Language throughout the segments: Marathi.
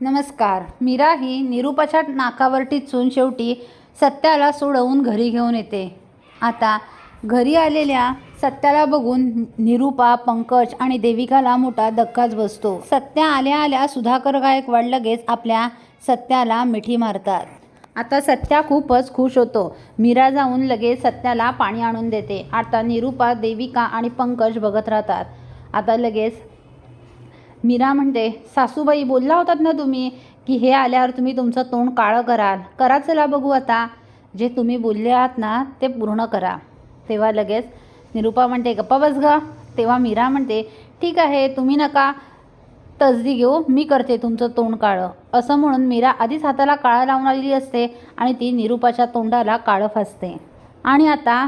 नमस्कार. मीरा ही निरूपाच्या नाकावर टिचून शेवटी सत्याला सोडवून घरी घेऊन येते. आता घरी आलेल्या सत्याला बघून निरूपा पंकज आणि देविकाला मोठा धक्काच बसतो. सत्या आल्या आल्या सुधाकर गायकवाड लगेच आपल्या सत्याला मिठी मारतात. आता सत्या खूपच खुश होतो. मीरा जाऊन लगेच सत्याला पाणी आणून देते. आता निरूपा देविका आणि पंकज बघत राहतात. आता लगेच मीरा म्हणते सासूबाई बोलला होतात ना तुम्ही की हे आल्यावर तुम्ही तुमचं तोंड काळं कराल. करा चला बघू आता. जे तुम्ही बोलले आहात ना ते पूर्ण करा. तेव्हा लगेच निरूपा म्हणते गप्पा बस ग. तेव्हा मीरा म्हणते ठीक आहे तुम्ही नका तसदी घेऊ मी करते तुमचं तोंड काळं. असं म्हणून मीरा आधीच हाताला काळं लावून आलेली असते आणि ती निरूपाच्या तोंडाला काळं फासते. आणि आता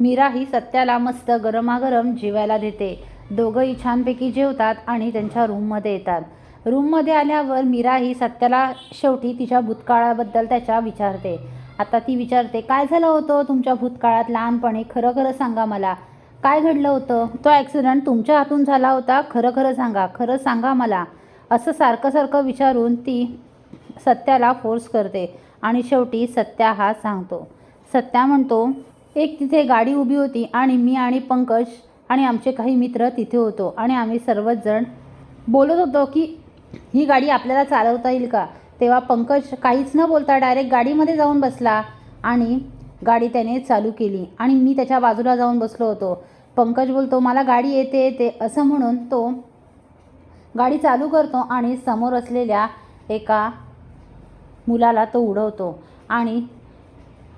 मीरा ही सत्याला मस्त गरमागरम जेवायला देते. दोघंही छानपैकी जेवतात आणि त्यांच्या रूममध्ये येतात. रूममध्ये आल्यावर मीरा ही सत्याला शेवटी तिच्या भूतकाळाबद्दल त्याच्या विचारते. आता ती विचारते काय झालं होतं? तुमच्या भूतकाळात लहानपणी खरं खरं सांगा मला. काय घडलं होतं? तो ॲक्सिडंट तुमच्या हातून झाला होता? खरं खरं सांगा. खरं सांगा मला. असं सारखं सारखं विचारून ती सत्याला फोर्स करते आणि शेवटी सत्या हा सांगतो. सत्या म्हणतो एक तिथे गाडी उभी होती आणि मी आणि पंकज आणि आमचे काही मित्र तिथे होतो. आणि आम्ही सर्वच जण बोलत होतो की ही गाडी आपल्याला चालवता येईल का? तेव्हा पंकज काहीच न बोलता डायरेक्ट गाडीमध्ये जाऊन बसला आणि गाडी त्याने चालू केली. आणि मी त्याच्या बाजूला जाऊन बसलो होतो. पंकज बोलतो मला गाडी येते येते. असं म्हणून तो गाडी चालू करतो आणि समोर असलेल्या एका मुलाला तो उडवतो. आणि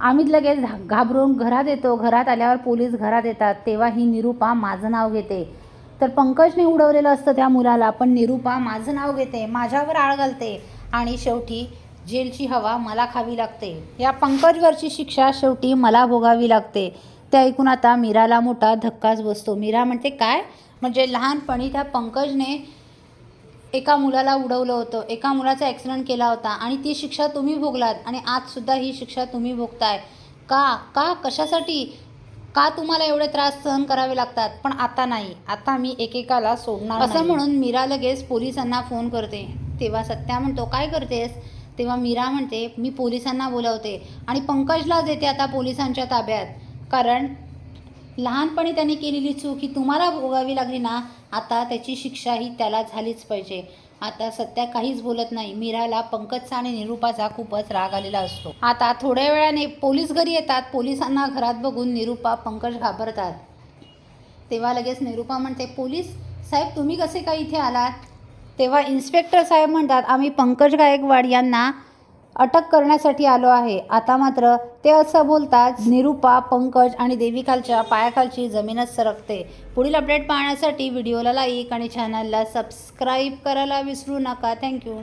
आम्ही लगेच घाबरून घरात येतो. घरात आल्यावर पोलीस घरात येतात. तेव्हा ही निरूपा माझं नाव घेते. तर पंकजने उडवलेलं असतं त्या मुलाला पण निरूपा माझं नाव घेते माझ्यावर आळ घालते आणि शेवटी जेलची हवा मला खावी लागते. या पंकजवरची शिक्षा शेवटी मला भोगावी लागते. ते ऐकून आता मीराला मोठा धक्काच बसतो. मीरा म्हणते काय? म्हणजे लहानपणी त्या पंकजने एका मुलाला उडवलं होतं. एका मुलाचा ॲक्सिडेंट केला होता आणि ती शिक्षा तुम्ही भोगलात आणि आजसुद्धा ही शिक्षा तुम्ही भोगताय. का? का? कशासाठी? का तुम्हाला एवढे त्रास सहन करावे लागतात? पण आता नाही. आता मी एकेकाला सोडणार असं म्हणून मीरा लगेच पोलिसांना फोन करते. तेव्हा सत्या म्हणतो काय करतेस? तेव्हा मीरा म्हणते मी पोलिसांना बोलवते. आणि पंकजलाच देते आता पोलिसांच्या ताब्यात. कारण लहानपणी त्याने केलेली चूक ही तुम्हाला भोगावी लागली ना आता त्याची शिक्षा ही त्याला झालीच पाहिजे. आता सध्या काहीच बोलत नाही. मीराला पंकजचा आणि निरूपाचा खूपच राग आलेला असतो. आता थोड्या वेळाने पोलीस घरी येतात. पोलिसांना घरात बघून निरूपा पंकज घाबरतात. तेव्हा लगेच निरूपा म्हणते पोलीस साहेब तुम्ही कसे काय इथे आलात? तेव्हा इन्स्पेक्टर साहेब म्हणतात आम्ही पंकज गायकवाड यांना अटक करण्यासाठी आलो आहे. आता मात्र ते असं बोलतात निरूपा पंकज आणि देविकालच्या पायाखालची जमीनच सरकते. पुढील अपडेट पाहण्यासाठी व्हिडिओला लाईक आणि चॅनलला सबस्क्राईब करायला विसरू नका. थँक्यू